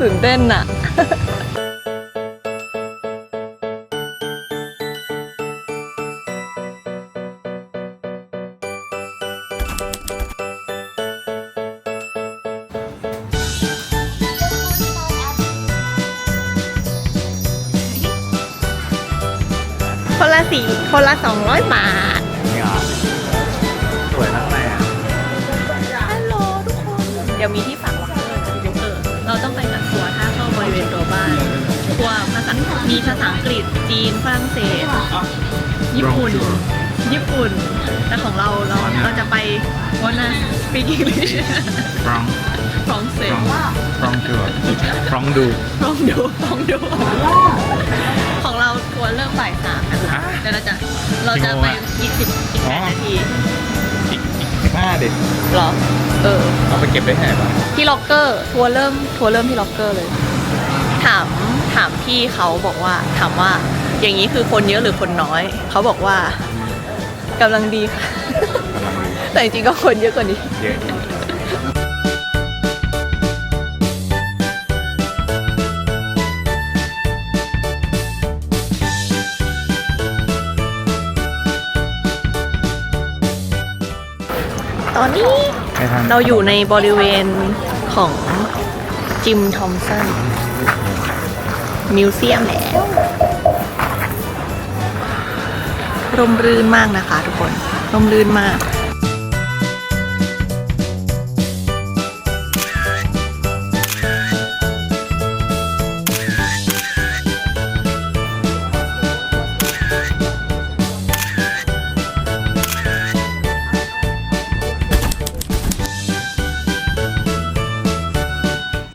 ตื่นเต้นอะคนละสี่คนละสองร้อยบาทเนี่ยสวยทั้งในอะฮัลโหลทุกคน เดี๋ยวมีที่ฝาก เออเราต้องไปกับทัวร์ถ้าเข้าบริเวณตัวบ้านทัวร์ภาษามีภาษาอังกฤษจีนฝรั่งเศสญี่ปุ่น ญี่ปุ่น แต่ของเราเราเราจะไปวันนะ speak English ฟรองฝรั่งเศสฟรองชัวฟรองดูลองดูลองดู ของเราทัวร์เริ่มบ่ายสามนะคะเดี๋ยวเราจะเราจะไปอีกสิบอีกแปดนาทีอีกอีกห้าเด็กเหรอ เออ เอาไปเก็บได้ที่ไหนบ้างที่ล็อกเกอร์ทัวร์เริ่มทัวร์เริ่มที่ล็อกเกอร์เลย ถามถามพี่เขาบอกว่าถามว่าอย่างนี้คือคนเยอะหรือคนน้อย เขาบอกว่ากำลังดีค่ะ แต่จริงๆก็คนเยอะกว่านี้ เยอะตอนนี้ไปทาง เราอยู่ในบริเวณของจิมทอมสันมิวเซียมแล้วร่มรื่นมากนะคะทุกคนร่มรื่นมาก